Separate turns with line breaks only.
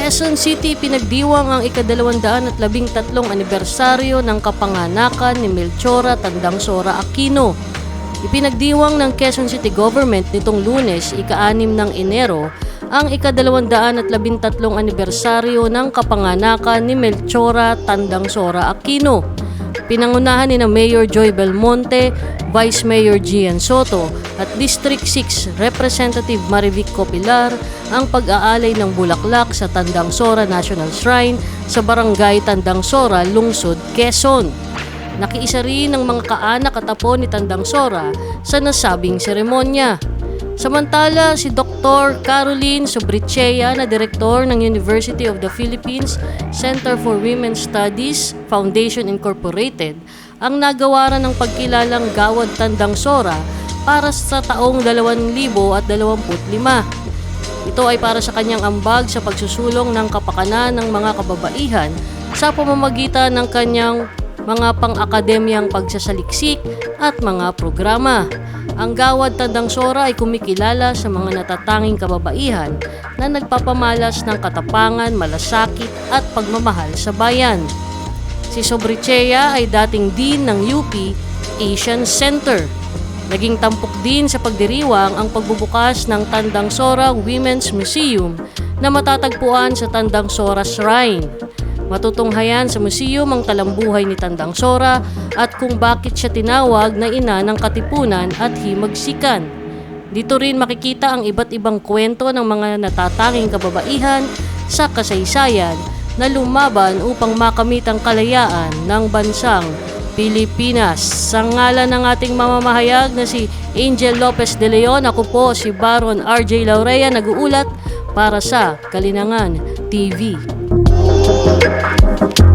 Quezon City pinagdiwang ang ikadalawandaan at labing tatlong anibersaryo ng kapanganakan ni Melchora Tandangsora Aquino. Ipinagdiwang ng Quezon City Government nitong lunes, ika-anim ng Enero, ang ikadalawandaan at labintatlong anibersaryo ng kapanganakan ni Melchora Tandangsora Aquino. Pinangunahan ni na Mayor Joy Belmonte, Vice Mayor Gian Soto at District 6 Representative Marivic Copilar ang pag-aalay ng bulaklak sa Tandangsora National Shrine sa Barangay Tandangsora, Lungsod, Quezon. Nakiisa rin ng mga kaanak at apo ni Tandangsora sa nasabing seremonya. Samantala, si Dr. Caroline Sobrichea na direktor ng University of the Philippines Center for Women's Studies Foundation Incorporated ang nagawaran ng pagkilalang Gawad Tandang Sora para sa taong 2025. Ito ay para sa kanyang ambag sa pagsusulong ng kapakanan ng mga kababaihan sa pamamagitan ng kanyang mga pang-akademyang pagsasaliksik at mga programa. Ang Gawad Tandang Sora ay kumikilala sa mga natatanging kababaihan na nagpapamalas ng katapangan, malasakit at pagmamahal sa bayan. Si Sobrichea ay dating dean ng UP Asian Center. Naging tampok din sa pagdiriwang ang pagbubukas ng Tandang Sora Women's Museum na matatagpuan sa Tandang Sora Shrine. Matutunghayan sa museum ang talambuhay ni Tandang Sora at kung bakit siya tinawag na ina ng katipunan at himagsikan. Dito rin makikita ang iba't ibang kwento ng mga natatanging kababaihan sa kasaysayan na lumaban upang makamit ang kalayaan ng bansang Pilipinas. Sa ngalan ng ating mamamahayag na si Angel Lopez de Leon, ako po si Baron RJ Laurea nag-uulat para sa Kalinangan TV. Thank you.